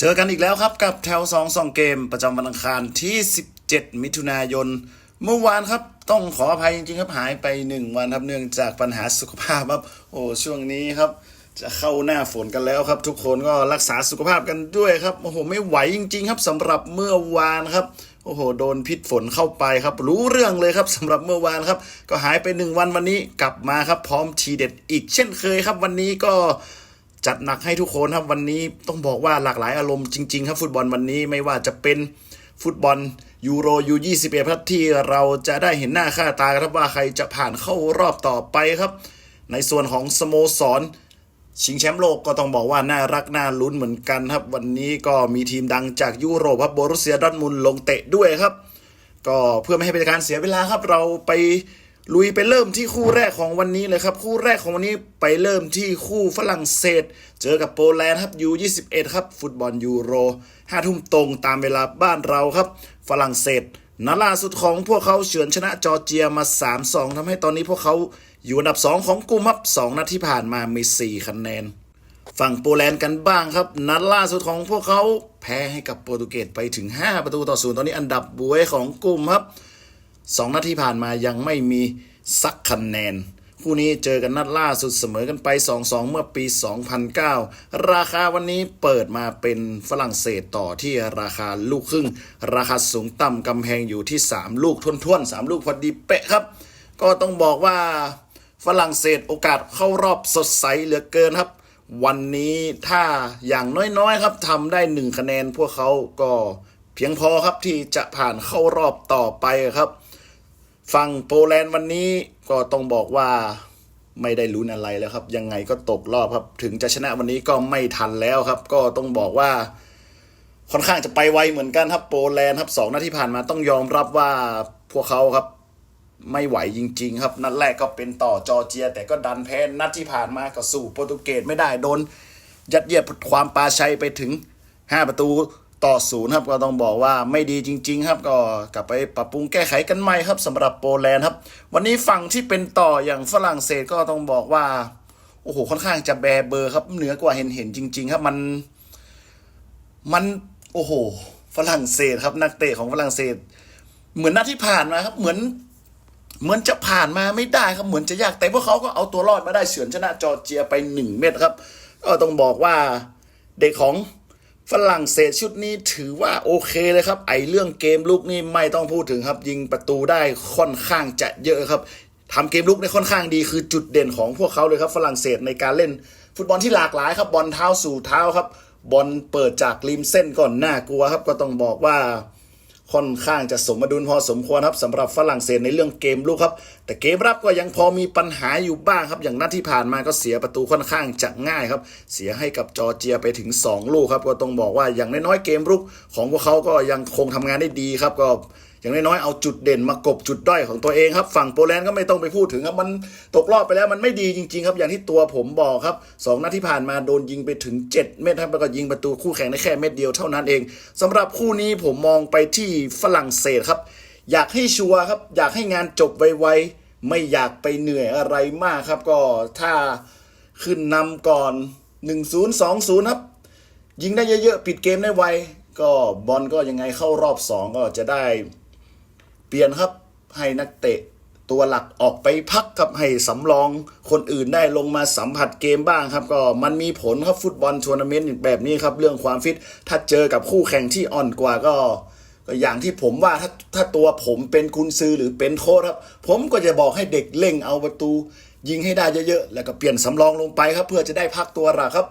เจอกันอีกแล้วครับกับแถว2 2เกมประจำวันอังคารที่ 17 มิถุนายน เมื่อวานครับต้องขออภัยจริงๆครับหายไป 1 วันครับเนื่องจากปัญหาสุขภาพครับ โอ้ช่วงนี้ครับ จะเข้าหน้าฝนกันแล้วครับ ทุกคนก็รักษาสุขภาพกันด้วยครับโอ้โหไม่ไหวจริง ๆ ครับสำหรับเมื่อวานครับโอ้โหโดนพิษฝนเข้าไปครับ รู้เรื่องเลยครับสำหรับเมื่อวานครับ ก็หายไปหนึ่งวันวันนี้กลับมาครับ พร้อมทีเด็ดอีกเช่นเคยครับ วันนี้ก็ จัดหนักให้ทุกคนครับวันนี้ต้องบอกว่าหลากหลายอารมณ์จริง ๆ ครับฟุตบอลวันนี้ไม่ว่าจะเป็นฟุตบอลยูโรยู21ครับที่เราจะได้เห็นหน้าค่าตาครับว่าใครจะผ่านเข้ารอบต่อไปครับ ในส่วนของสโมสร ชิงแชมป์โลกก็ต้องบอกว่าน่ารักน่าลุ้นเหมือนกันครับ วันนี้ก็มีทีมดังจากยุโรปครับโบรุสเซียดอทมุนด์ลงเตะด้วยครับ ก็เพื่อไม่ให้เป็นการเสียเวลาครับเราไป ลุยไปเริ่มที่คู่แรกของวันนี้เลยครับ คู่แรกของวันนี้ไปเริ่มที่คู่ฝรั่งเศส เจอกับโปแลนด์ครับยู21ครับ ฟุตบอลยูโรห้าทุ่มตรงตามเวลาบ้านเราครับ ฝรั่งเศสนัดล่าสุดของพวกเขาเฉือนชนะจอร์เจียมา 3-2ทำให้ตอนนี้พวกเขาอยู่อันดับ 2 ของกลุ่มครับ2นัดที่ผ่านมามี 4 คะแนน ฝั่งโปแลนด์กันบ้างครับ นัดล่าสุดของพวกเขาแพ้ให้กับโปรตุเกสไปถึง 5 ประตูต่อศูนย์ตอนนี้อันดับบวยของกลุ่มครับ สองนัดที่ผ่านมายังไม่มีสักคะแนน คู่นี้เจอกันนัดล่าสุดเสมอกันไป 2-2 เมื่อปี 2009 ราคาวันนี้เปิดมาเป็นฝรั่งเศสต่อที่ราคาลูกครึ่ง ราคาสูงต่ำกำแพงอยู่ที่ 3 ลูกท้วนๆ 3 ลูกพอดีเป๊ะครับ ก็ต้องบอกว่าฝรั่งเศสโอกาสเข้ารอบสดใสเหลือเกินครับ วันนี้ถ้าอย่างน้อยๆครับทำได้หนึ่งคะแนนพวกเขาก็เพียงพอครับที่จะผ่านเข้ารอบต่อไปครับ ฝั่งโปแลนด์วันนี้ก็ต้องบอกว่าไม่ได้ลุ้นอะไรแล้วครับ ยังไงก็ตกรอบครับ ถึงจะชนะวันนี้ก็ไม่ทันแล้วครับ ก็ต้องบอกว่า ค่อนข้างจะไปไวเหมือนกันครับโปแลนด์ครับสองนัดที่ผ่านมาต้องยอมรับว่าพวกเขาครับไม่ไหวจริง ๆ ครับ นัดแรกก็เป็นต่อจอร์เจีย แต่ก็ดันแพ้นัดที่ผ่านมาก็สู้โปรตุเกสไม่ได้โดน ยัดเยียดความปาชัยไปถึง 5 ประตู ต่อศูนย์ครับก็ต้องบอกว่าไม่ดีจริง ๆ ครับก็กลับไปปรับปรุงแก้ไขกันใหม่ครับสำหรับโปแลนด์ครับ วันนี้ฝั่งที่เป็นต่ออย่างฝรั่งเศสก็ต้องบอกว่าโอ้โหค่อนข้างจะแบเบอร์ครับ เหนือกว่าเห็นเห็นๆจริง ๆ ครับมันมันโอ้โห ฝรั่งเศสครับ นักเตะของฝรั่งเศส เหมือนนัดที่ผ่านมาครับ เหมือน เหมือนจะผ่านมาไม่ได้ครับเหมือนจะยากแต่พวกเขาก็เอาตัวรอดมาได้เฉือนชนะจอร์เจียไปหนึ่งเม็ดครับก็ต้องบอกว่าเด็กของ ฝรั่งเศสชุดนี้ถือว่าโอเคเลยครับ ไอเรื่องเกมลุกนี่ไม่ต้องพูดถึงครับ ยิงประตูได้ค่อนข้างจะเยอะครับทำเกมลุกได้ค่อนข้างดีคือจุดเด่นของพวกเขาเลยครับ ฝรั่งเศสในการเล่น ฟุตบอลที่หลากหลายครับบอลเท้าสู่เท้าครับบอลเปิดจากริมเส้นก่อนน่ากลัวครับ ก็ต้องบอกว่า ค่อนข้างจะสมดุลพอสมควรครับสำหรับฝรั่งเศสในเรื่องเกมลุกครับ แต่เกมรับก็ยังพอมีปัญหาอยู่บ้างครับ อย่างนัดที่ผ่านมาก็เสียประตูค่อนข้างจะง่ายครับ เสียให้กับจอร์เจียไปถึง 2 ลูกครับ ก็ต้องบอกว่าอย่างน้อยๆเกมรุกของพวกเขาก็ยังคงทำงานได้ดีครับก็ อย่างน้อยๆเอาจุดเด่นมากบจุดด้อยของตัวเองครับ ฝั่งโปแลนด์ก็ไม่ต้องไปพูดถึงครับมันตกรอบไปแล้วมันไม่ดีจริงๆครับอย่างที่ตัวผมบอกครับสองนัดที่ผ่านมาโดนยิงไปถึง 7 เม็ดครับแล้วก็ยิงประตูคู่แข่งได้แค่เม็ดเดียวเท่านั้นเองสำหรับคู่นี้ผมมองไปที่ฝรั่งเศสครับ อยากให้ชัวร์ครับอยากให้งานจบไวๆไม่อยากไปเหนื่อยอะไรมากครับ ก็ถ้าขึ้นนำก่อน 1-0 2-0ครับยิงได้เยอะๆ ปิดเกมได้ไว ก็บอลก็ยังไงเข้ารอบ 2 ก็จะได้ เปลี่ยนครับให้นักเตะตัวหลักออกไปพักครับให้สำรองคนอื่นได้ลงมาสัมผัสเกมบ้างครับ ก็มันมีผลครับฟุตบอลทัวร์นาเมนต์แบบนี้ครับ เรื่องความฟิต ถ้าเจอกับคู่แข่งที่อ่อนกว่าก็ก็อย่างที่ผมว่าถ้าถ้าตัวผมเป็นคุณซื้อหรือเป็นโค้ชครับ ผมก็จะบอกให้เด็กเล่งเอาประตู ยิงให้ได้เยอะๆ แล้วก็เปลี่ยนสำรองลงไปครับ เพื่อจะได้พักตัวหลักครับ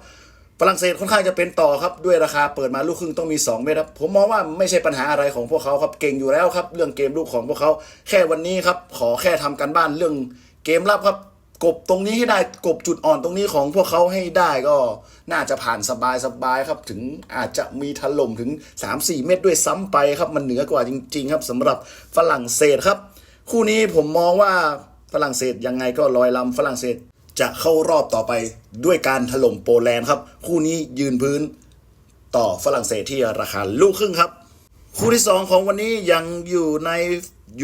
ฝรั่งเศสค่อนข้างจะเป็นต่อครับด้วยราคาเปิดมาลูกครึ่งต้องมี 2 เมตรครับ ผมมองว่าไม่ใช่ปัญหาอะไรของพวกเขาครับเก่งอยู่แล้วครับ เรื่องเกมลูกของพวกเขาแค่วันนี้ครับ ขอแค่ทำกันบ้านเรื่องเกมรับครับ กบตรงนี้ให้ได้กบจุดอ่อนตรงนี้ของพวกเขาให้ได้ก็น่าจะผ่านสบายสบายครับ ถึงอาจจะมีถล่มถึง 3-4 เม็ดด้วยซ้ำไปครับ มันเหนือกว่าจริง ๆ ครับสำหรับฝรั่งเศสครับ คู่นี้ผมมองว่าฝรั่งเศสยังไงก็ลอยลำฝรั่งเศส จะเข้ารอบต่อไปด้วยการถล่มโปแลนด์ครับ คู่นี้ยืนพื้นต่อฝรั่งเศสที่ราคาลูกครึ่งครับ คู่ที่ 2 ของวันนี้ยังอยู่ใน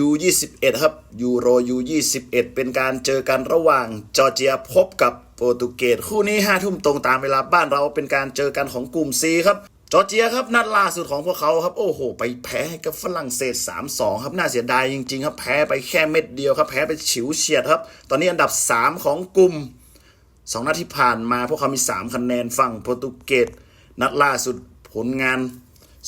U21 ครับยูโร U21 เป็นการเจอกันระหว่างจอร์เจียพบกับโปรตุเกสคู่นี้5ทุ่มตรงตามเวลาบ้านเราเป็นการเจอกันของกลุ่ม C ครับ จอร์เจียครับนัดล่าสุดของพวกเขาครับ โอ้โห ไปแพ้กับฝรั่งเศส 3-2 ครับ น่าเสียดายจริงๆครับ แพ้ไปแค่เม็ดเดียวครับ แพ้ไปฉิวเฉียดครับ ตอนนี้อันดับ 3 ของกลุ่มสองนัดที่ผ่านมาพวกเขามี 3 คะแนนฝั่งโปรตุเกสนัดล่าสุดผลงาน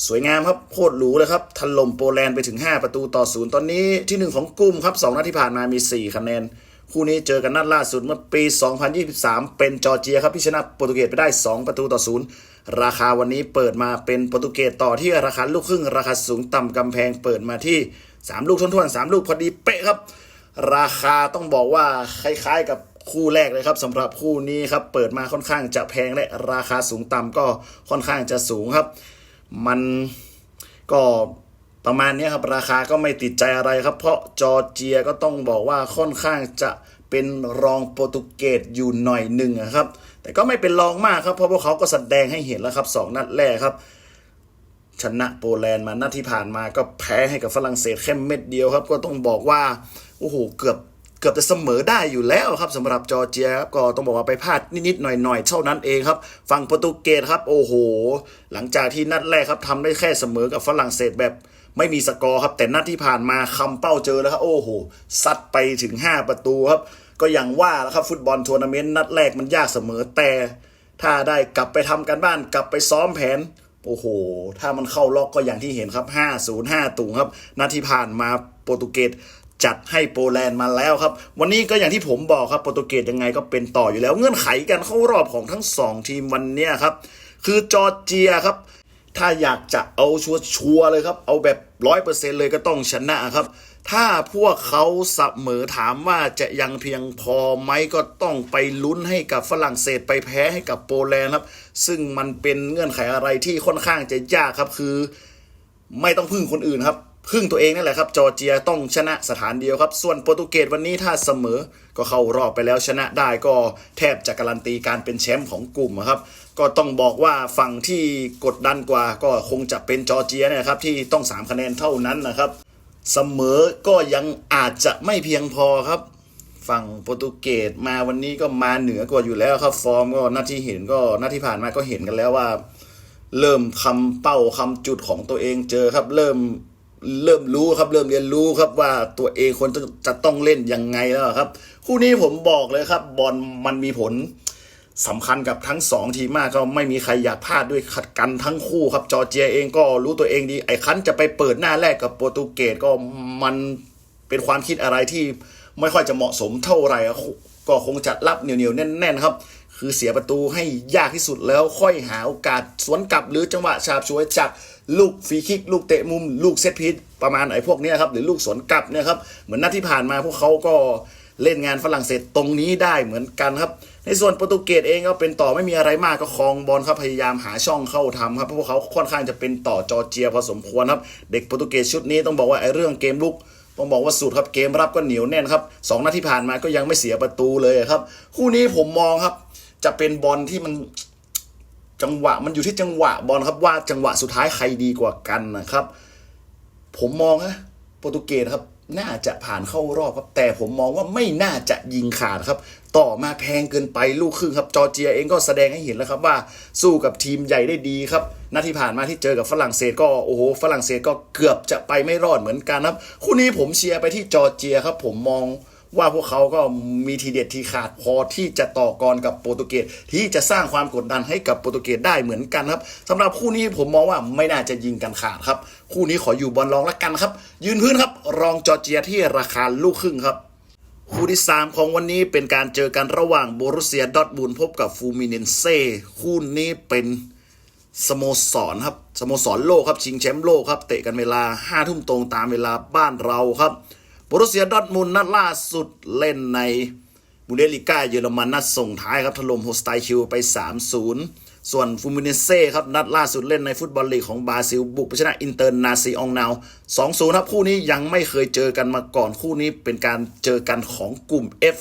สวยงามครับโคตรหรูเลยครับถล่มโปแลนด์ไปถึง 5 ประตูต่อศูนย์ตอนนี้ที่ 1 ของกลุ่มครับ 2 นัดที่ผ่านมามี 4 คะแนนคู่นี้เจอกันนัดล่าสุดเมื่อปี 2023 เป็นจอร์เจียครับที่ชนะโปรตุเกสไปได้ 2 ประตูต่อศูนย์ ราคาวันนี้เปิดมาเป็นโปรตุเกสต่อที่ราคาลูกครึ่ง ราคาสูงต่ำกำแพงเปิดมาที่ 3 ลูกทวนๆ3ลูกพอดีเป๊ะครับ ราคาต้องบอกว่าคล้ายๆกับคู่แรกเลยครับสำหรับคู่นี้ครับเปิดมาค่อนข้างจะแพงและราคาสูงต่ำก็ค่อนข้างจะสูงครับ มันก็ประมาณนี้ครับราคาก็ไม่ติดใจอะไรครับ เพราะจอร์เจียก็ต้องบอกว่าค่อนข้างจะ เป็นรองโปรตุเกสอยู่หน่อยหนึ่งอะครับ แต่ก็ไม่เป็นรองมากครับเพราะพวกเขาก็แสดงให้เห็นแล้วครับสองนัดแรกครับ ชนะโปแลนด์มานัดที่ผ่านมาก็แพ้ให้กับฝรั่งเศสแค่เม็ดเดียวครับ ก็ต้องบอกว่าโอ้โหเกือบเกือบจะเสมอได้อยู่แล้วครับสำหรับจอร์เจียครับก็ต้องบอกว่าไปพลาดนิดๆหน่อยๆเท่านั้นเองครับฝั่งโปรตุเกสครับโอ้โห หลังจากที่นัดแรกครับทำได้แค่เสมอกับฝรั่งเศสแบบไม่มีสกอร์ครับ แต่นัดที่ผ่านมาคำเป้าเจอแล้วครับ โอ้โหซัดไปถึง 5 ประตูครับ ก็อย่างว่าแล้วครับฟุตบอลทัวร์นาเมนต์นัดแรกมันยากเสมอแต่ถ้าได้กลับไปทำกันบ้านกลับไปซ้อมแผน โอ้โห ถ้ามันเข้าล็อกก็อย่างที่เห็นครับ 5-0-5ตุงครับนาทีผ่านมาโปรตุเกสจัดให้โปแลนด์มาแล้วครับ วันนี้ก็อย่างที่ผมบอกครับโปรตุเกสยังไงก็เป็นต่ออยู่แล้ว เงื่อนไขการเข้ารอบของทั้งสองทีมวันนี้ครับคือจอร์เจียครับ ถ้าอยากจะเอาชัวชัวร์เลยครับ เอาแบบร้อยเปอร์เซ็นเลยก็ต้องชนะครับ ถ้าพวกเขาเสมอถามว่าจะยังเพียงพอไหมก็ต้องไปลุ้นให้กับฝรั่งเศสไปแพ้ให้กับโปแลนด์ครับ ซึ่งมันเป็นเงื่อนไขอะไรที่ค่อนข้างจะยากครับคือ ไม่ต้องพึ่งคนอื่นครับพึ่งตัวเองนั่นแหละครับ จอร์เจียต้องชนะสถานเดียวครับ ส่วนโปรตุเกสวันนี้ถ้าเสมอก็เข้ารอบไปแล้วชนะได้ก็แทบจะการันตีการเป็นแชมป์ของกลุ่มครับ ก็ต้องบอกว่าฝั่งที่กดดันกว่าก็คงจะเป็นจอร์เจียนยนะครับที่ต้อง 3 คะแนนเท่านั้นนะครับ เสมอก็ยังอาจจะไม่เพียงพอครับ ฝั่งโปรตุเกสมาวันนี้ก็มาเหนือกว่าอยู่แล้วครับ ฟอร์มก็หน้าที่เห็นก็หน้าที่ผ่านมาก็เห็นกันแล้วว่า เริ่มคำเป้าคำจุดของตัวเองเจอครับ เริ่มเริ่มรู้ครับ เริ่มเรียนรู้ครับว่าตัวเองควรจะจะต้องเล่นยังไงแล้วครับ คู่นี้ผมบอกเลยครับ บอลมันมีผล สำคัญกับทั้งสองทีมมากก็ไม่มีใครอยากพลาดด้วยขัดกันทั้งคู่ครับจอร์เจียเองก็รู้ตัวเองดี ไอ้คันจะไปเปิดหน้าแรกกับโปรตุเกสก็มันเป็นความคิดอะไรที่ไม่ค่อยจะเหมาะสมเท่าไหร่ก็คงจะรับเหนียวๆแน่นๆครับ คือเสียประตูให้ยากที่สุดแล้วค่อยหาโอกาสสวนกลับหรือจังหวะฉาบฉวยจากลูกฟรีคิก ลูกเตะมุม ลูกเซตพีซประมาณไอ้พวกนี้ครับหรือลูกสวนกลับเนี่ยครับเหมือนนัดที่ผ่านมาพวกเขาก็เล่นงานฝรั่งเศสตรงนี้ได้เหมือนกันครับ ในส่วนโปรตุเกสเองก็เป็นต่อไม่มีอะไรมากก็คลองบอลครับพยายามหาช่องเข้าทำครับเพราะพวกเขาค่อนข้างจะเป็นต่อจอร์เจียพอสมควรครับ เด็กโปรตุเกสชุดนี้ต้องบอกว่าไอ้เรื่องเกมลุกต้องบอกว่าสุดครับเกมรับก็เหนียวแน่นครับสองนัดที่ผ่านมาก็ยังไม่เสียประตูเลยครับ คู่นี้ผมมองครับ จะเป็นบอลที่มันจังหวะมันอยู่ที่จังหวะบอลครับว่าจังหวะสุดท้ายใครดีกว่ากันนะครับ ผมมองนะโปรตุเกสครับ น่าจะผ่านเข้ารอบครับ แต่ผมมองว่าไม่น่าจะยิงขาดครับ ต่อมาแพงเกินไปลูกครึ่งครับ จอร์เจียเองก็แสดงให้เห็นแล้วครับว่าสู้กับทีมใหญ่ได้ดีครับนัดที่ผ่านมาที่เจอกับฝรั่งเศสก็โอ้โหฝรั่งเศสก็เกือบจะไปไม่รอดเหมือนกันครับ คู่นี้ผมเชียร์ไปที่จอร์เจียครับ ผมมอง ว่าพวกเขาก็มีทีเด็ดทีขาดพอที่จะต่อกรกับโปรตุเกสที่จะสร้างความกดดันให้กับโปรตุเกสได้เหมือนกันครับสำหรับคู่นี้ผมมองว่าไม่น่าจะยิงกันขาดครับ คู่นี้ขออยู่บอลรองละกันครับ ยืนพื้นครับ รองจอร์เจียที่ราคาลูกครึ่งครับคู่ที่ 3 ของวันนี้เป็นการเจอกันระหว่างโบรุเซียดอทมูลพบกับฟูมิเนนเซ่คู่นี้เป็นสโมสรครับสโมสรโลกครับชิงแชมป์โลกครับเตะกันเวลา5้าทุ่มตรงตามเวลาบ้านเราครับ บรุเซียดอทมูลนัดล่าสุดเล่นในบูเดลิก้าเยอรมันนัดส่งท้ายครับถล่มโฮสไตคิวไป 3-0 ส่วนฟูมิเนเซ่ครับนัดล่าสุดเล่นในฟุตบอลลีกของบราซิลบุกไปชนะอินเตอร์นาซีองนาว 2-0 ครับคู่นี้ยังไม่เคยเจอกันมาก่อนคู่นี้เป็นการเจอกันของกลุ่ม F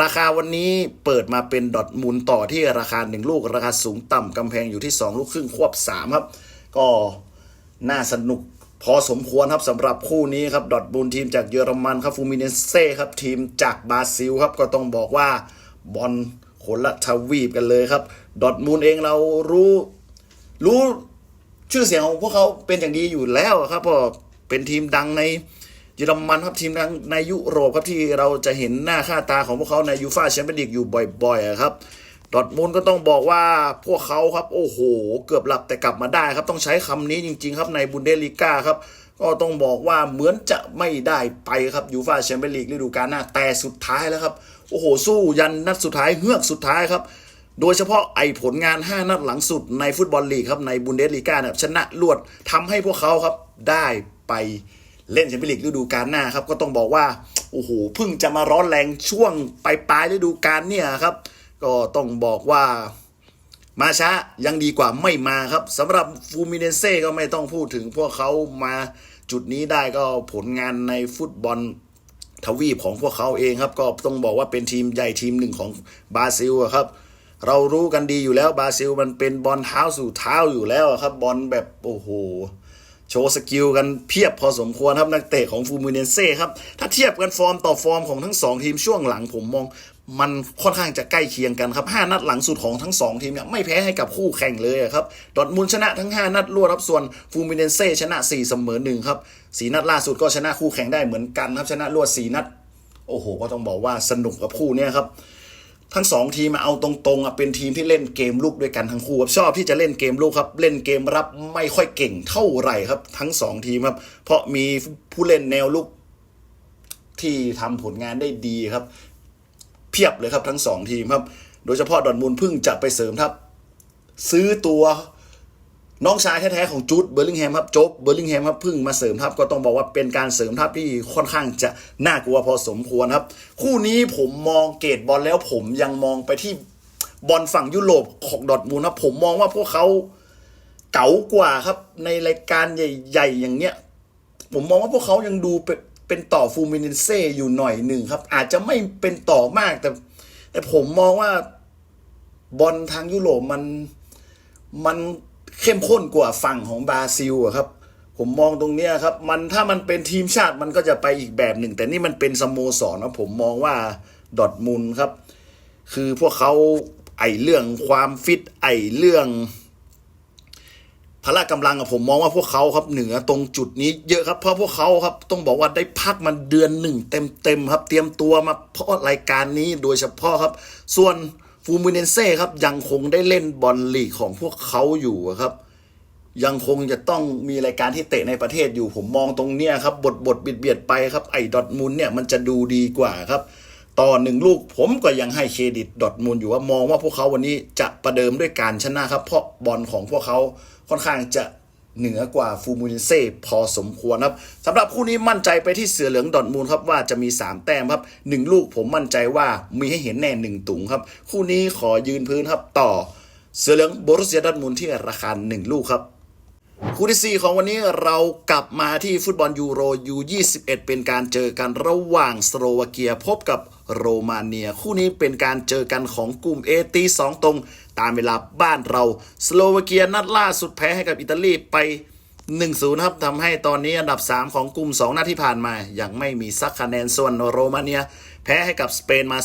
ราคาวันนี้เปิดมาเป็นดอทมูลต่อที่ราคา 1 ลูก ราคาสูงต่ำกำแพงอยู่ที่ 2 ลูกครึ่งควบ 3 ครับ ก็น่าสนุก พอสมควรครับสำหรับคู่นี้ครับดอทมูลทีมจากเยอรมันครับฟูมิเนเซ่ครับทีมจากบราซิลครับก็ต้องบอกว่าบอลคนละทวีปกันเลยครับ ดอทมูลเองเรารู้ รู้ชื่อเสียงของพวกเขาเป็นอย่างดีอยู่แล้วครับเพราะเป็นทีมดังในเยอรมันครับทีมดังในยุโรปครับที่เราจะเห็นหน้าค่าตาของพวกเขาในยูฟ่าแชมเปี้ยนลีกอยู่บ่อยๆครับ ดอทมุนด์ก็ต้องบอกว่าพวกเขาครับโอ้โห เกือบหลับแต่กลับมาได้ครับต้องใช้คำนี้จริง ๆ ครับในบุนเดสลีกาครับก็ต้องบอกว่าเหมือนจะไม่ได้ไปครับยูฟ่าแชมเปี้ยนลีกฤดูกาลหน้าแต่สุดท้ายแล้วครับโอ้โห สู้ยันนัดสุดท้ายเฮือกสุดท้ายครับ โดยเฉพาะไอผลงาน 5 นัดหลังสุดในฟุตบอลลีกครับในบุนเดสลีกาเนี่ยชนะรวดทำให้พวกเขาครับได้ไปเล่นแชมเปี้ยนลีกฤดูกาลหน้าครับก็ต้องบอกว่าโอ้โหเพิ่งจะมาร้อนแรงช่วงปลายปลายฤดูกาลเนี่ยครับ ก็ต้องบอกว่ามาช้ายังดีกว่าไม่มาครับสำหรับฟูมิเนเซ่ก็ไม่ต้องพูดถึงพวกเขามาจุดนี้ได้ก็ผลงานในฟุตบอลทวีปของพวกเขาเองครับก็ต้องบอกว่าเป็นทีมใหญ่ทีมหนึ่งของบราซิลครับ เรารู้กันดีอยู่แล้วบราซิลมันเป็นบอลเท้าสู่เท้าอยู่แล้วครับบอลแบบโอ้โหโชว์สกิลกันเพียบพอสมควรครับนักเตะของฟูมิเนเซ่ครับ ถ้าเทียบกันฟอร์มต่อฟอร์มของทั้งสองทีมช่วงหลังผมมอง มันค่อนข้างจะใกล้เคียงกันครับห้านัดหลังสุดของทั้งสองทีมเนี่ยไม่แพ้ให้กับคู่แข่งเลยครับ ดอทมุนชนะทั้ง 5 นัดรวดครับส่วนฟูมิเนเซ่ชนะ 4 เสมอหนึ่งครับสีนัดล่าสุดก็ชนะคู่แข่งได้เหมือนกันครับชนะรวด 4 นัด โอ้โห ก็ต้องบอกว่าสนุกกับคู่เนี้ยครับทั้งสองทีมมาเอาตรงๆเป็นทีมที่เล่นเกมลุกด้วยกันทั้งคู่ครับชอบที่จะเล่นเกมลุกครับ เล่นเกมรับไม่ค่อยเก่งเท่าไหร่ครับ ทั้งสองทีมครับ เพราะมีผู้เล่นแนวลุกที่ทำผลงานได้ดีครับ เพียบเลยครับทั้งสองทีมครับ โดยเฉพาะดอนมูลพิ่งจะไปเสริมทัพซื้อตัวน้องชายแท้ๆของจูดเบอร์ลิงแฮมครับโจ๊บเบอร์ลิงแฮมครับพิ่งมาเสริมทัพก็ต้องบอกว่าเป็นการเสริมทัพที่ค่อนข้างจะน่ากลัวพอสมควรครับ คู่นี้ผมมองเกตบอลแล้วผมยังมองไปที่บอลฝั่งยุโรปของดอทมูลครับ ผมมองว่าพวกเขาเก๋ากว่าครับในรายการใหญ่ ๆ อย่างเนี้ย ผมมองว่าพวกเขายังดู เป็นต่อฟูมินิเซ่อยู่หน่อยหนึ่งครับ อาจจะไม่เป็นต่อมากแต่ แต่ผมมองว่าบอลทางยุโรปมันมันเข้มข้นกว่าฝั่งของบราซิลอะครับ ผมมองตรงเนี้ยครับ มันถ้ามันเป็นทีมชาติมันก็จะไปอีกแบบหนึ่ง แต่นี่มันเป็นสโมสรนะผมมองว่าดอทมุนครับ คือพวกเขาไอเรื่องความฟิตไอเรื่อง พละกำลังอะผมมองว่าพวกเขาครับเหนือตรงจุดนี้เยอะครับ เพราะพวกเขาครับต้องบอกว่าได้พักมันเดือนหนึ่งเต็มๆครับ เตรียมตัวมาเพราะรายการนี้โดยเฉพาะครับ ส่วนฟูมิเนเซ่ครับยังคงได้เล่นบอลลีกของพวกเขาอยู่ครับยังคงจะต้องมีรายการที่เตะในประเทศอยู่ผมมองตรงเนี้ยครับบทบทเบียดเบียดไปครับไอ้ดอทมุนเนี่ยมันจะดูดีกว่าครับ ต่อหนึ่งลูกผมก็ยังให้เครดิตดอทมูลอยู่ว่ามองว่าพวกเขาวันนี้จะประเดิมด้วยการชนะครับ เพราะบอลของพวกเขาค่อนข้างจะเหนือกว่าฟูมูลินเซ่พอสมควรครับสำหรับคู่นี้มั่นใจไปที่เสือเหลืองดอทมูลครับว่าจะมี 3 แต้มครับหนึ่งลูกผมมั่นใจว่ามีให้เห็นแน่หนึ่งตุงครับ คู่นี้ขอยืนพื้นครับต่อเสือเหลืองโบรุสเซียดอทมูลที่ราคาหนึ่งลูกครับคู่ที่ 4 ของวันนี้เรากลับมาที่ฟุตบอลยูโรยู21 เป็นการเจอกันระหว่างสโลวาเกียพบกับ โรมาเนีย คู่นี้เป็นการเจอกันของกลุ่มเอตีสองตรง ตามเวลาบ้านเรา สโลวาเกียนัดล่าสุดแพ้ให้กับอิตาลีไป 1-0ครับทำให้ตอนนี้อันดับ 3 ของกลุ่ม2นัดที่ผ่านมา ยังไม่มีสักคะแนนส่วนโรมาเนีย แพ้ให้กับสเปนมา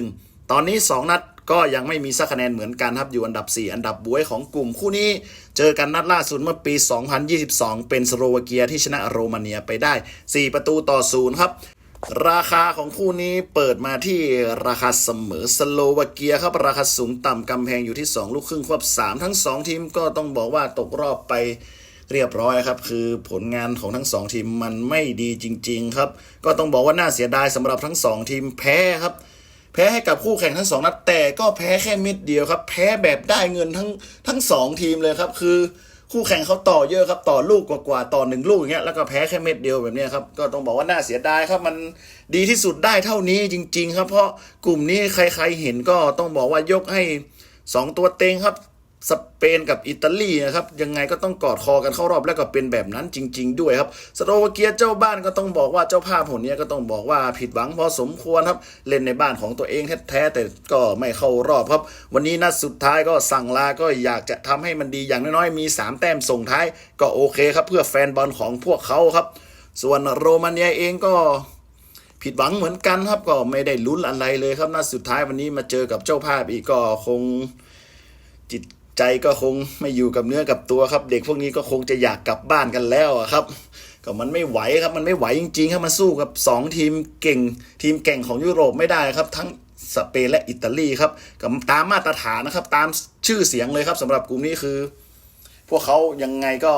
2-1 ตอนนี้ 2 นัดก็ยังไม่มีสักคะแนนเหมือนกันครับอยู่อันดับ 4 อันดับบวยของกลุ่มคู่นี้ เจอกันนัดล่าสุดเมื่อปี 2022 เป็นสโลวาเกียที่ชนะโรมาเนียไปได้ 4 ประตูต่อ0ครับ ราคาของคู่นี้เปิดมาที่ราคาเสมอสโลวาเกียครับ ราคาสูงต่ำกำแพงอยู่ที่ 2 ลูกครึ่งควบ 3 ทั้ง 2 ทีมก็ต้องบอกว่าตกรอบไปเรียบร้อยครับ คือผลงานของทั้ง 2 ทีมมันไม่ดีจริง ๆ ครับ ก็ต้องบอกว่าน่าเสียดายสำหรับทั้ง 2 ทีมแพ้ครับ แพ้ให้กับคู่แข่งทั้งสองนัดแต่ก็แพ้แค่เม็ดเดียวครับ แพ้แบบได้เงินทั้งทั้งสองทีมเลยครับคือ คู่แข่งเขาต่อเยอะครับ ต่อลูกกว่าๆต่อหนึ่งลูกอย่างเงี้ยแล้วก็แพ้แค่เม็ดเดียวแบบเนี้ยครับก็ต้องบอกว่าน่าเสียดายครับมันดีที่สุดได้เท่านี้จริง ๆ ครับ เพราะกลุ่มนี้ใครๆเห็นก็ต้องบอกว่ายกให้สองตัวเต็งครับ สเปนกับอิตาลีนะครับยังไงก็ต้องกอดคอกันเข้ารอบแล้วก็เป็นแบบนั้นจริง ๆ ด้วยครับสโลวาเกียเจ้าบ้านก็ต้องบอกว่าเจ้าภาพผลนี้ก็ต้องบอกว่าผิดหวังพอสมควรครับเล่นในบ้านของตัวเองแท้ๆแต่ก็ไม่เข้ารอบครับ วันนี้นัดสุดท้ายก็สั่งลาก็อยากจะทำให้มันดีอย่างน้อยๆมี 3 แต้มส่งท้าย ก็โอเคครับเพื่อแฟนบอลของพวกเขาครับ ส่วนโรมาเนียเองก็ผิดหวังเหมือนกันครับก็ไม่ได้ลุ้นอะไรเลยครับนัดสุดท้ายวันนี้มาเจอกับเจ้าภาพอีกก็คงจิต ใจก็คงไม่อยู่กับเนื้อกับตัวครับ เด็กพวกนี้ก็คงจะอยากกลับบ้านกันแล้วครับ ก็มันไม่ไหวครับ มันไม่ไหวจริงๆครับมันสู้กับ 2 ทีมเก่ง ทีมเก่งของยุโรปไม่ได้ครับ ทั้งสเปนและอิตาลีครับก็ตามมาตรฐานนะครับ ตามชื่อเสียงเลยครับสำหรับกลุ่มนี้คือ พวกเขายังไงก็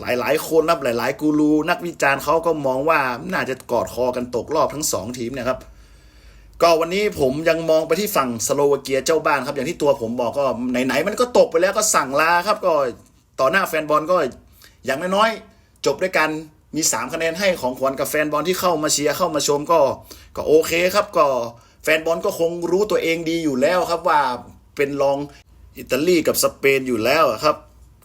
หลายๆคนครับหลาย ๆ กูรูนักวิจารณ์เขาก็มองว่าน่าจะกอดคอกันตกรอบทั้งสองทีมเนะครับ ก็วันนี้ผมยังมองไปที่ฝั่งสโลวาเกียเจ้าบ้านครับ อย่างที่ตัวผมบอกก็ไหนๆมันก็ตกไปแล้วก็สั่งลาครับก็ต่อหน้าแฟนบอลก็อย่างน้อยๆจบด้วยกันมี 3 คะแนนให้ของขวัญกับแฟนบอลที่เข้ามาเชียร์เข้ามาชมก็ก็โอเคครับก็แฟนบอลก็คงรู้ตัวเองดีอยู่แล้วครับว่าเป็นรองอิตาลีกับสเปนอยู่แล้วครับ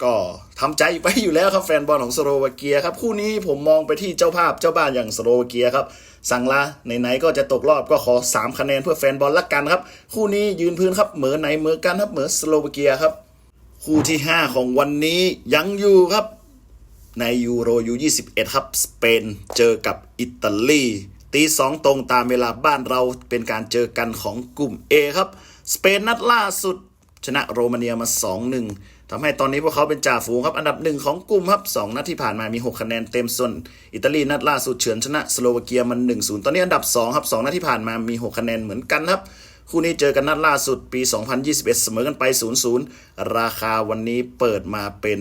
ก็ทำใจไปอยู่แล้วครับแฟนบอลของสโลวาเกียครับคู่นี้ผมมองไปที่เจ้าภาพเจ้าบ้านอย่างสโลวาเกียครับสั่งลาไหนๆก็จะตกรอบก็ขอ 3 คะแนนเพื่อแฟนบอลละกันครับ คู่นี้ยืนพื้นครับเหมือไหนเหมือกันครับเหมือสโลวาเกียครับ คู่ที่ 5 ของวันนี้ยังอยู่ครับ ในยูโรยู21 ครับ สเปนเจอกับอิตาลีตีสองตรงตามเวลาบ้านเราเป็นการเจอกันของกลุ่ม A ครับ สเปนนัดล่าสุด ชนะโรมาเนียมา 2-1 ทำให้ตอนนี้พวกเขาเป็นจ่าฝูงครับ อันดับหนึ่งของกลุ่มครับ2นัดที่ผ่านมามี 6 คะแนนเต็มส่วนอิตาลีนัดล่าสุดเฉือนชนะสโลวาเกียมัน1-0 ตอนนี้อันดับ2ครับ2นัดที่ผ่านมามี 6 คะแนนเหมือนกันครับ คู่นี้เจอกันนัดล่าสุดปี 2021 เสมอกันไป 0-0 ราคาวันนี้เปิดมาเป็น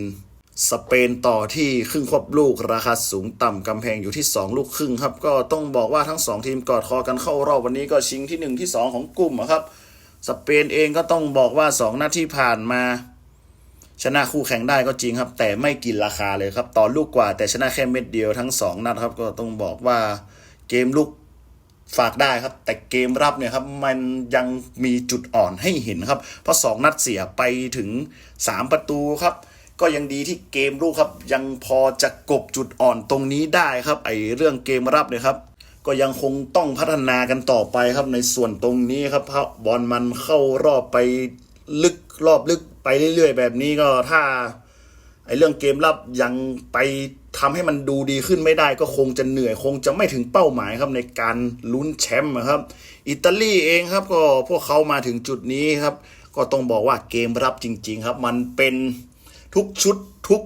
สเปนต่อที่ครึ่งควบลูกราคาสูงต่ำกำแพงอยู่ที่ 2 ลูกครึ่งครับ ก็ต้องบอกว่าทั้ง 2 ทีมกอดคอกันเข้ารอบวันนี้ก็ชิงที่ 1 ที่ 2 ของกลุ่มครับ สเปนเองก็ต้องบอกว่า 2 นัดที่ผ่านมา ชนะคู่แข่งได้ก็จริงครับ แต่ไม่กินราคาเลยครับต่อลูกกว่าแต่ชนะแค่เม็ดเดียวทั้ง 2 นัดครับ ก็ต้องบอกว่าเกมลุกฝากได้ครับ แต่เกมรับเนี่ยครับมันยังมีจุดอ่อนให้เห็นครับ เพราะ 2 นัดเสียไปถึง 3 ประตูครับ ก็ยังดีที่เกมลูกครับ ยังพอจะกบจุดอ่อนตรงนี้ได้ครับไอเรื่องเกมรับเนี่ยครับก็ยังคงต้องพัฒนากันต่อไปครับในส่วนตรงนี้ครับเพราะบอลมันเข้ารอบไปลึก รอบลึกไปเรื่อยๆ แบบนี้ก็ถ้าไอเรื่องเกมรับยังไปทำให้มันดูดีขึ้นไม่ได้ก็คงจะเหนื่อยคงจะไม่ถึงเป้าหมายครับในการลุ้นแชมป์ครับ อิตาลีเองครับก็พวกเขามาถึงจุดนี้ครับ ก็ต้องบอกว่าเกมรับจริง ๆ ครับ มันเป็นทุกชุดทุก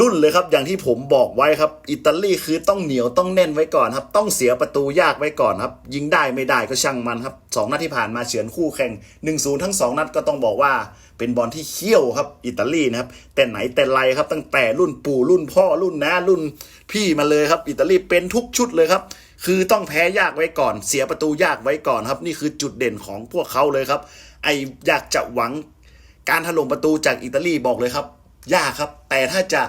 รุ่นเลยครับ อย่างที่ผมบอกไว้ครับ อิตาลีคือต้องเหนียวต้องแน่นไว้ก่อนครับ ต้องเสียประตูยากไว้ก่อนครับ ยิงได้ไม่ได้ก็ช่างมันครับสองนัดที่ผ่านมาเฉือนคู่แข่ง1-0ทั้งสองนัดก็ต้องบอกว่า เป็นบอลที่เขี้ยวครับอิตาลีนะครับ แต่ไหนแต่ไรครับตั้งแต่รุ่นปู่รุ่นพ่อรุ่นน้ารุ่นพี่มาเลยครับ อิตาลีเป็นทุกชุดเลยครับคือต้องแพ้ยากไว้ก่อน เสียประตูยากไว้ก่อนครับ นี่คือจุดเด่นของพวกเขาเลยครับ ไออยากจะหวังการถล่มประตูจากอิตาลีบอกเลยครับ ยากครับ แต่ถ้าจะ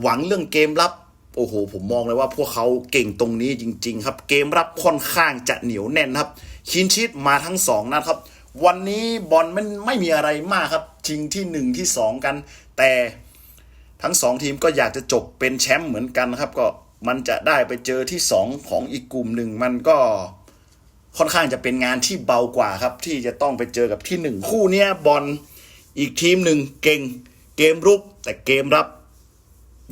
หวังเรื่องเกมรับโอ้โห ผมมองเลยว่าพวกเขาเก่งตรงนี้จริง ๆ ครับ เกมรับค่อนข้างจะเหนียวแน่นครับชินชิดมาทั้งสองนัดครับ วันนี้บอลมันไม่มีอะไรมากครับชิงที่หนึ่งที่สองกัน แต่ทั้งสองทีมก็อยากจะจบเป็นแชมป์เหมือนกันครับ ก็มันจะได้ไปเจอที่สองของอีกกลุ่มหนึ่งมันก็ค่อนข้างจะเป็นงานที่เบากว่าครับ ที่จะต้องไปเจอกับที่หนึ่งคู่เนี้ยบอลอีกทีมหนึ่งเก่งเกมรุกแต่เกมรับ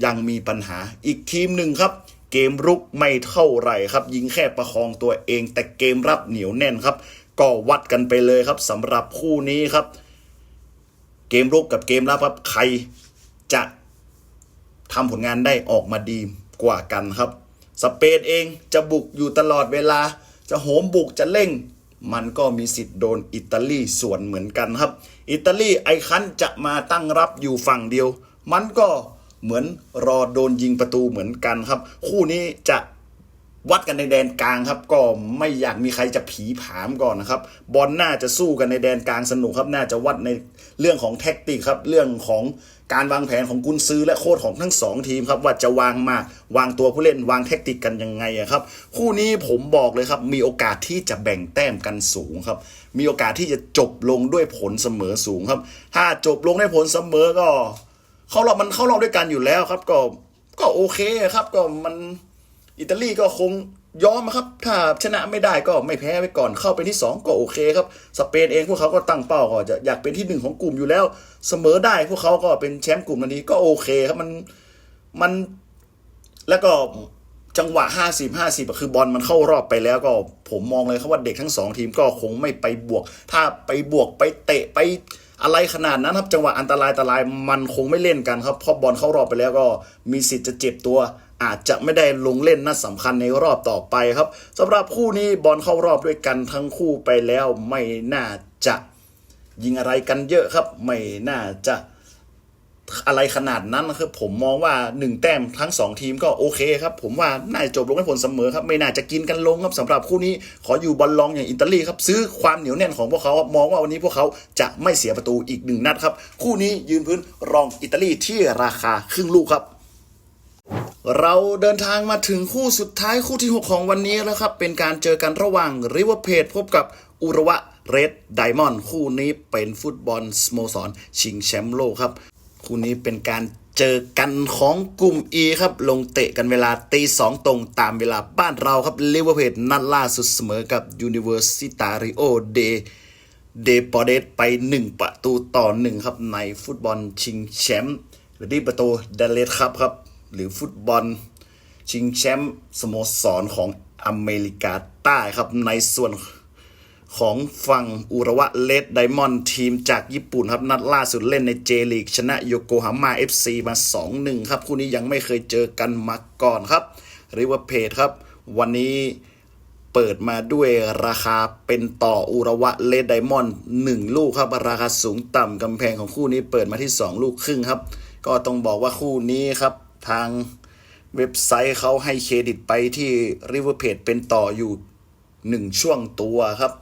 ยังมีปัญหาอีกทีมหนึ่งครับ เกมรุกไม่เท่าไหร่ครับ ยิงแค่ประคองตัวเอง แต่เกมรับเหนียวแน่นครับ ก็วัดกันไปเลยครับสำหรับคู่นี้ครับ เกมรุกกับเกมรับครับใครจะทำผลงานได้ออกมาดีกว่ากันครับ สเปนเองจะบุกอยู่ตลอดเวลา จะโหมบุกจะเร่ง มันก็มีสิทธิ์โดนอิตาลีส่วนเหมือนกันครับ อิตาลีไอคันจะมาตั้งรับอยู่ฝั่งเดียว มันก็ เหมือนรอโดนยิงประตูเหมือนกันครับ คู่นี้จะวัดกันในแดนกลางครับ ก็ไม่อยากมีใครจะผีผามก่อนนะครับ บอลน่าจะสู้กันในแดนกลางสนุกครับ น่าจะวัดในเรื่องของแท็กติกครับ เรื่องของการวางแผนของกุนซือและโค้ชของทั้งสองทีมครับว่าจะวางมาวางตัวผู้เล่นวางแท็กติกกันยังไงครับ คู่นี้ผมบอกเลยครับ มีโอกาสที่จะแบ่งแต้มกันสูงครับ มีโอกาสที่จะจบลงด้วยผลเสมอสูงครับ ถ้าจบลงด้วยผลเสมอก็ เข้ารอบมันเข้ารอบด้วยกันอยู่แล้วครับ ก็ก็โอเคครับ ก็มันอิตาลีก็คงยอมครับ ถ้าชนะไม่ได้ก็ไม่แพ้ไปก่อนเข้าเป็นที่ 2 ก็โอเคครับ สเปนเองพวกเขาก็ตั้งเป้าก็จะอยากเป็นที่หนึ่งของกลุ่มอยู่แล้ว เสมอได้พวกเขาก็เป็นแชมป์กลุ่มนันนี้ก็โอเคครับมันมันแล้วก็จังหวะ 50 50คือบอลมันเข้ารอบไปแล้วก็ผมมองเลยครับว่าเด็กทั้งสองทีมก็คงไม่ไปบวก ถ้าไปบวกไปเตะไป อะไรขนาดนั้นครับจังหวะอันตรายอันตรายมันคงไม่เล่นกันครับเพราะบอลเข้ารอบไปแล้วก็มีสิทธิ์จะเจ็บตัว อาจจะไม่ได้ลงเล่นนัดสำคัญในรอบต่อไปครับสำหรับคู่นี้บอลเข้ารอบด้วยกันทั้งคู่ไปแล้วไม่น่าจะยิงอะไรกันเยอะครับ ไม่น่าจะ อะไรขนาดนั้นนะครับผมมองว่าหนึ่งแต้มทั้งสองทีมก็โอเคครับ ผมว่าน่าจะจบลงด้วยผลเสมอครับ ไม่น่าจะกินกันลงครับสำหรับคู่นี้ขออยู่บอลลองอย่างอิตาลีครับซื้อความเหนียวแน่นของพวกเขาครับมองว่าวันนี้พวกเขาจะไม่เสียประตูอีกหนึ่งนัดครับ คู่นี้ยืนพื้นรองอิตาลีที่ราคาครึ่งลูกครับเราเดินทางมาถึงคู่สุดท้ายคู่ที่ 6 ของวันนี้แล้วครับ เป็นการเจอกันระหว่างริเวอร์เพจพบกับอุระวะเรดไดมอนด์คู่นี้เป็นฟุตบอลสโมสรชิงแชมป์โลกครับ คู่นี้เป็นการเจอกันของกลุ่ม E ครับ ลงเตะกันเวลาตีสองตรงตามเวลาบ้านเราครับลิเวอร์เพจนัดล่าสุดเสมอกับ Universitario de เดปอเดสไป 1 ประตูต่อ 1 ครับ ในฟุตบอลชิงแชมป์หรือที่ประตูเดเลสครับครับ หรือฟุตบอลชิงแชมป์สโมสรของอเมริกาใต้ครับในส่วน ของฝั่งอุระวะเลดไดมอนด์ทีมจากญี่ปุ่นครับ นัดล่าสุดเล่นในเจลีกชนะโยโกฮาม่า FC มา 2-1 ครับ คู่นี้ยังไม่เคยเจอกันมาก่อนครับริเวอร์เพจครับ วันนี้เปิดมาด้วยราคาเป็นต่ออุระวะเลดไดมอนด์หนึ่งลูกครับ ราคาสูงต่ำกำแพงของคู่นี้เปิดมาที่ 2 ลูกครึ่งครับ ก็ต้องบอกว่าคู่นี้ครับทางเว็บไซต์เขาให้เครดิตไปที่ริเวอร์เพจเป็นต่ออยู่ 1 ช่วงตัวครับ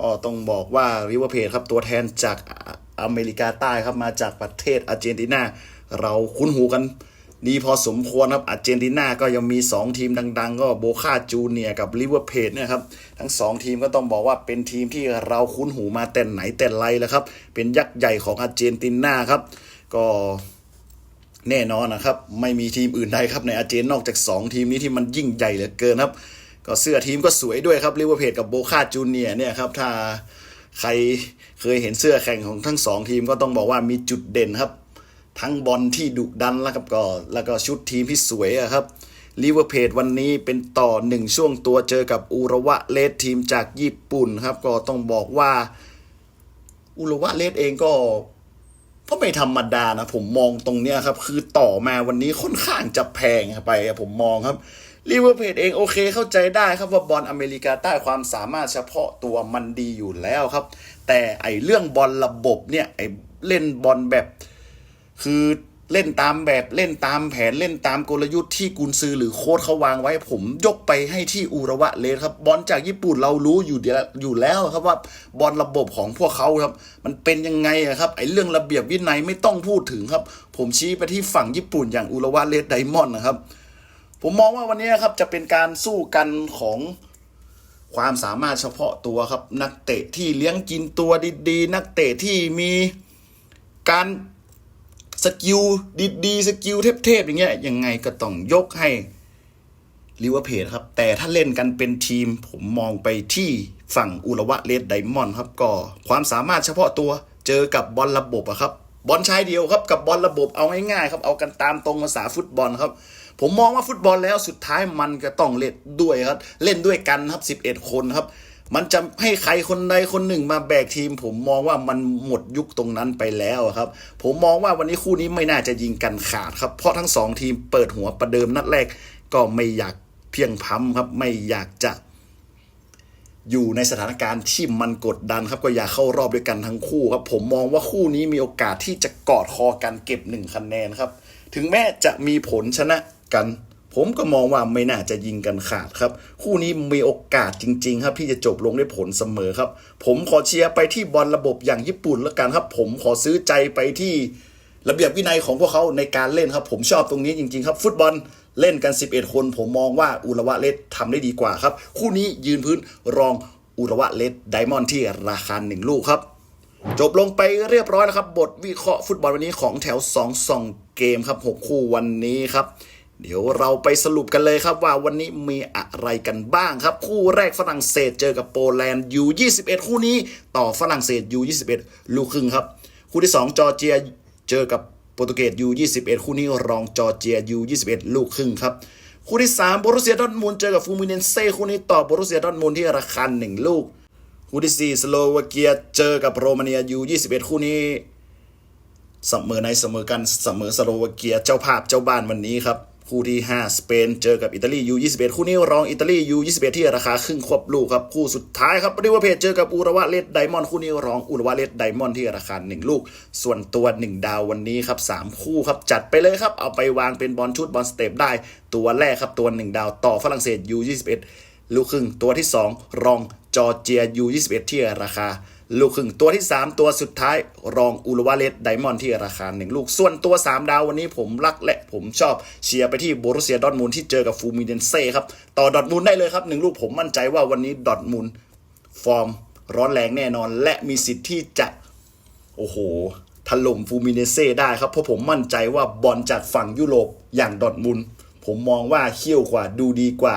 ก็ต้องบอกว่าริเวอร์เพจครับตัวแทนจากอเมริกาใต้ครับมาจากประเทศอาร์เจนตินาเราคุ้นหูกันดีพอสมควรครับอาร์เจนตินาก็ยังมี 2 ทีมดัง ๆ ก็โบคาจูเนียกับลิเวอร์เพจเนี่ยครับทั้ง 2 ทีมก็ต้องบอกว่าเป็นทีมที่เราคุ้นหูมาแต่ไหนแต่ไรแล้วครับ เป็นยักษ์ใหญ่ของอาร์เจนตินาครับ ก็แน่นอนนะครับ ไม่มีทีมอื่นใดครับในอาร์เจนนอกจาก 2 ทีมนี้ที่มันยิ่งใหญ่เหลือเกินครับ ก็เสื้อทีมก็สวยด้วยครับลิเวอร์เพจกับโบคาจูเนียเนี่ยครับถ้าใครเคยเห็นเสื้อแข่งของทั้งสองทีมก็ต้องบอกว่ามีจุดเด่นครับ ทั้งบอลที่ดุดันแล้วครับก็แล้วก็ชุดทีมที่สวยครับลิเวอร์เพจวันนี้เป็นต่อหนึ่งช่วงตัวเจอกับอุระวะเลดทีมจากญี่ปุ่นครับ ก็ต้องบอกว่าอุระวะเลดเองก็ก็ไม่ธรรมดานะผมมองตรงเนี้ยครับ คือต่อมาวันนี้ค่อนข้างจะแพงไปผมมองครับ ลิเวอร์เพจเองโอเคเข้าใจได้ครับว่าบอลอเมริกาใต้ความสามารถเฉพาะตัวมันดีอยู่แล้วครับ แต่ไอเรื่องบอลระบบเนี่ยไอเล่นบอลแบบ คือเล่นตามแบบเล่นตามแผนเล่นตามกลยุทธ์ที่กุนซือหรือโค้ชเขาวางไว้ ผมยกไปให้ที่อุระวะเลสครับ บอลจากญี่ปุ่นเรารู้อยู่เดียวอยู่แล้วครับว่าบอลระบบของพวกเขาครับ มันเป็นยังไงครับไอ้เรื่องระเบียบวินัยไม่ต้องพูดถึงครับ ผมชี้ไปที่ฝั่งญี่ปุ่นอย่างอุระวะเลสไดมอนด์นะครับ ผมมองว่าวันนี้ครับจะเป็นการสู้กันของความสามารถเฉพาะตัวครับ นักเตะที่เลี้ยงกินตัวดีๆ นักเตะที่มีการสกิลดีๆสกิลเทพๆอย่างเงี้ยยังไงก็ต้องยกให้ลิเวอร์เพจครับ แต่ถ้าเล่นกันเป็นทีม ผมมองไปที่ฝั่งอุระวะเลดไดมอนด์ครับก็ความสามารถเฉพาะตัวเจอกับบอลระบบอะครับบอลชายเดียวครับกับบอลระบบเอาง่ายๆครับเอากันตามตรงภาษาฟุตบอลครับ ผมมองว่าฟุตบอลแล้วสุดท้ายมันก็ต้องเล่นด้วยครับ เล่นด้วยกันครับ 11 คนครับ มันจะให้ใครคนใดคนหนึ่งมาแบกทีม ผมมองว่ามันหมดยุคตรงนั้นไปแล้วครับ ผมมองว่าวันนี้คู่นี้ไม่น่าจะยิงกันขาดครับ เพราะทั้งสองทีมเปิดหัวประเดิมนัดแรก ก็ไม่อยากเพียงพำครับ ไม่อยากจะอยู่ในสถานการณ์ที่มันกดดันครับก็อยากเข้ารอบด้วยกันทั้งคู่ครับ ผมมองว่าคู่นี้มีโอกาสที่จะกอดคอกันเก็บหนึ่งคะแนนครับ ถึงแม้จะมีผลชนะ กัน ผมก็มองว่าไม่น่าจะยิงกันขาดครับ คู่นี้มีโอกาสจริง ๆ ครับ ที่จะจบลงด้วยผลเสมอครับ ผมขอเชียร์ไปที่บอลระบบอย่างญี่ปุ่นแล้วกันครับ ผมขอซื้อใจไปที่ระเบียบวินัยของพวกเขาในการเล่นครับ ผมชอบตรงนี้จริง ๆ ครับ ฟุตบอลเล่นกัน 11 คน ผมมองว่าอุระวะเลดทำได้ดีกว่าครับ คู่นี้ยืนพื้นรองอุระวะเลดไดมอนด์ที่ราคาหนึ่งลูกครับ จบลงไปเรียบร้อยแล้วครับ บทวิเคราะห์ฟุตบอลวันนี้ของแถว 2 2 เกมครับ 6 คู่วันนี้ครับ เดี๋ยวเราไปสรุปกันเลยครับว่าวันนี้มีอะไรกันบ้างครับ คู่แรกฝรั่งเศสเจอกับโปแลนด์ U21 คู่นี้ต่อฝรั่งเศส U21 ลูกครึ่งครับ คู่ที่ 2 จอร์เจียเจอกับโปรตุเกส U21 คู่นี้รองจอร์เจีย U21 ลูกครึ่งครับ คู่ที่3โบรุเซียดอทมุนด์เจอกับฟูมิเนนเซ่คู่นี้ต่อโบรุเซียดอทมุนด์ที่ราคา1ลูก คู่ที่ 4 สโลวาเกียเจอกับโรมาเนียยู21 คู่นี้เสมอในเสมอกันเสมอสโลวาเกียเจ้าภาพเจ้าบ้านวันนี้ครับ คู่ที่ 5 สเปนเจอกับอิตาลียู21คู่นี้รองอิตาลียู21ที่ราคาครึ่งควบลูกครับ คู่สุดท้ายครับริเวอร์เพจเจอกับอุระวะเลดไดมอนด์คู่นี้รองอุระวะเลดไดมอนด์ที่ราคา 1 ลูก ส่วนตัว 1 ดาววันนี้ครับ 3 คู่ครับ จัดไปเลยครับ เอาไปวางเป็นบอลชุดบอลสเตปได้ ตัวแรกครับตัว 1 ดาวต่อฝรั่งเศสยู21ลูกครึ่งตัวที่ 2 รองจอร์เจียยู21ที่ราคา ลูกครึ่งตัวที่ 3 ตัวสุดท้ายรองอุลวาเลสไดมอนด์ที่ราคา1ลูก ส่วนตัว 3 ดาววันนี้ผมรักและผมชอบเชียร์ไปที่โบรุเซียดอทมูลที่เจอกับฟูมิเดนเซ่ครับ ต่อดอทมูลได้เลยครับ1ลูกผมมั่นใจว่าวันนี้ดอทมูลฟอร์มร้อนแรงแน่นอน และมีสิทธิ์ที่จะ โอ้โหถล่มฟูมิเนเซ่ได้ครับ เพราะผมมั่นใจว่าบอลจากฝั่งยุโรปอย่างดอทมุนผมมองว่าเขี้ยวกว่าดูดีกว่า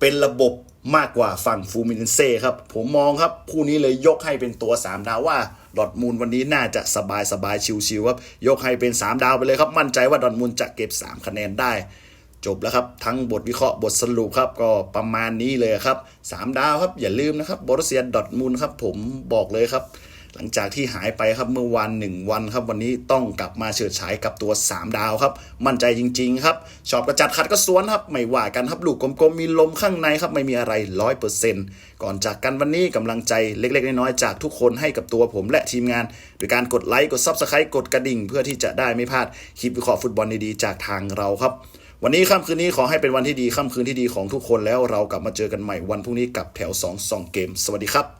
เป็นระบบ มากกว่าฝั่งฟูมินเซ่ครับ ผมมองครับคู่นี้เลยยกให้เป็นตัว 3 ดาวว่าดอทมูลวันนี้น่าจะสบายสบายชิวๆครับ ยกให้เป็น 3 ดาวไปเลยครับ มั่นใจว่าดอทมูลจะเก็บ 3 คะแนนได้ จบแล้วครับ ทั้งบทวิเคราะห์บทสรุปครับ ก็ประมาณนี้เลยครับ 3 ดาวครับ อย่าลืมนะครับบอรุเซียดอทมูลครับผมบอกเลยครับ หลังจากที่หายไปครับเมื่อวันหนึ่งวันครับวันนี้ต้องกลับมาเฉิดฉายกับตัว 3 ดาวครับ มั่นใจจริงๆครับชอบกระจัดขัดก็สวนครับ ไม่ว่ากันครับลูกกลมๆมีลมข้างในครับไม่มีอะไรร้อยเปอร์เซ็นต์ก่อนจากกันวันนี้กำลังใจเล็กๆ น้อยๆจากทุกคนให้กับตัวผมและทีมงานโดยการกดไลค์กดซับสไครต์กดกระดิ่ง เพื่อที่จะได้ไม่พลาดคลิปวิเคราะห์ฟุตบอลดีๆจากทางเราครับวันนี้ค่ำคืนนี้ขอให้เป็นวันที่ดีค่ำคืนที่ดีของทุกคนแล้วเรากลับมาเจอกันใหม่วันพรุ่งนี้กับแถว 2 2 เกม สวัสดีครับ